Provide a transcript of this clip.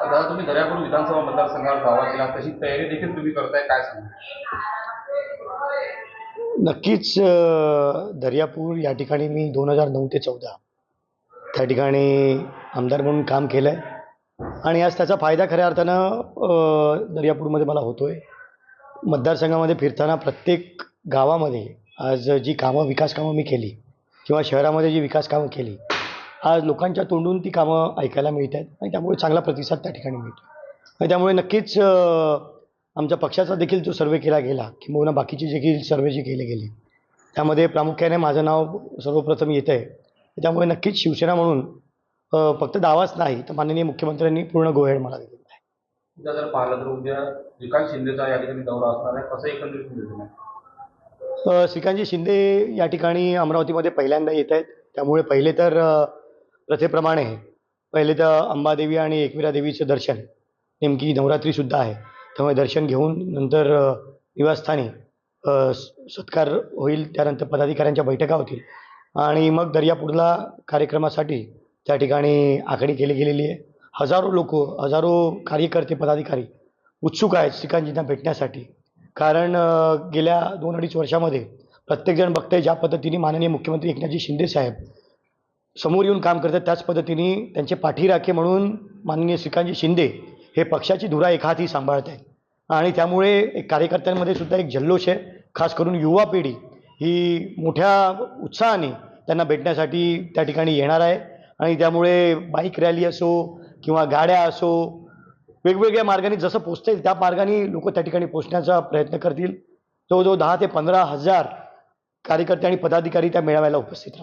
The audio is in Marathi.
दादा तुम्ही दर्यापूर विधानसभा मतदारसंघावर दावा केला तशी तयारी देखील तुम्ही करताय काय सांगा? नक्कीच दर्यापूर या ठिकाणी मी दोन हजार नऊ ते चौदा त्या ठिकाणी आमदार म्हणून काम केलं आहे आणि आज त्याचा फायदा खऱ्या अर्थानं दर्यापूरमध्ये मला होतो आहे मतदारसंघामध्ये फिरताना प्रत्येक गावामध्ये आज जी कामं विकास कामं मी केली किंवा शहरामध्ये जी विकास कामं केली आज लोकांच्या तोंडून ती कामं ऐकायला मिळत आहेत आणि त्यामुळे चांगला प्रतिसाद त्या ठिकाणी मिळतो आणि त्यामुळे नक्कीच आमच्या पक्षाचा देखील जो सर्वे केला गेला किंबहुना बाकीचे देखील सर्वे जे केले गेले त्यामध्ये प्रामुख्याने माझं नाव सर्वप्रथम येतं आहे त्यामुळे नक्कीच शिवसेना म्हणून फक्त दावाच नाही तर माननीय मुख्यमंत्र्यांनी पूर्ण गोहेड मला दिलेला आहे. उद्या जर पाहिलं तर उद्या विकास शिंदेचा या ठिकाणी दौरा असणार आहे. कसं एकंदरीत नियोजन आहे अ, श्रीकांतजी शिंदे या ठिकाणी अमरावतीमध्ये पहिल्यांदा येत आहेत. त्यामुळे पहिले तर प्रथेप्रमाणे पहिले तर अंबादेवी आणि एकविरा देवीचं दर्शन. नेमकी नवरात्रीसुद्धा आहे. त्यामुळे दर्शन घेऊन नंतर निवासस्थानी सत्कार होईल. त्यानंतर पदाधिकाऱ्यांच्या बैठका होतील. आणि मग दर्यापूरला कार्यक्रमासाठी त्या ठिकाणी आखणी केली गेलेली आहे. हजारो लोक हजारो कार्यकर्ते पदाधिकारी उत्सुक आहेत श्रीकांतजींना भेटण्यासाठी. कारण गेल्या दोन अडीच वर्षामध्ये प्रत्येकजण बघतंय ज्या पद्धतीने माननीय मुख्यमंत्री एकनाथजी शिंदे साहेब समोर येऊन काम करतात त्याच पद्धतीने त्यांचे पाठीराखे म्हणून माननीय श्रीकांतजी शिंदे हे पक्षाची धुरा एका हाती सांभाळत आहेत. आणि त्यामुळे एक कार्यकर्त्यांमध्ये सुद्धा एक जल्लोष आहे. खास करून युवा पिढी ही मोठ्या उत्साहाने त्यांना भेटण्यासाठी त्या ठिकाणी येणार आहे. आणि त्यामुळे बाईक रॅली असो किंवा गाड्या असो वेगवेगळ्या मार्गाने जसं पोचता येईल त्या मार्गाने लोक त्या ठिकाणी पोचण्याचा प्रयत्न करतील. जवळजवळ दहा ते पंधरा हजार कार्यकर्ते आणि पदाधिकारी त्या मेळाव्याला उपस्थित राहतील.